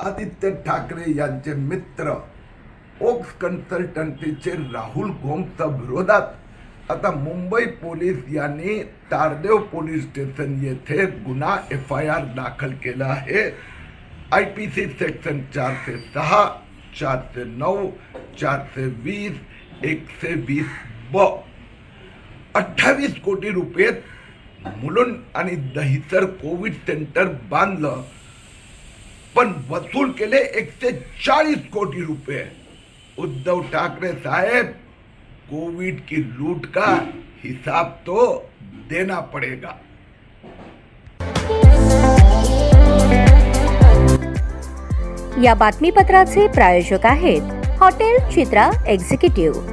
आदित्य ठाकरे यांचे मित्र ओक्स कन्सल्टन्सीचे राहुल घोमच्या विरोधात. आता मुंबई पोलीस यांनी तारदेव पोलीस स्टेशन येथे गुन्हा एफ आय आर दाखल केला आहे. आय पी सी सेक्शन चारशे सहा चारशे नऊ चारशे वीस एकशे वीस ब. अठ्ठावीस कोटी रुपये मुलुंड आणि दहिसर कोविड सेंटर बांधलं. पण वसूल केले एकशे चाळीस कोटी रुपये. उद्धव ठाकरे साहेब कोविड की लूट का हिसाब तो देना पड़ेगा. या बातमीपत्राचे प्रायोजक आहेत हॉटेल चित्रा एक्झिक्युटिव्ह.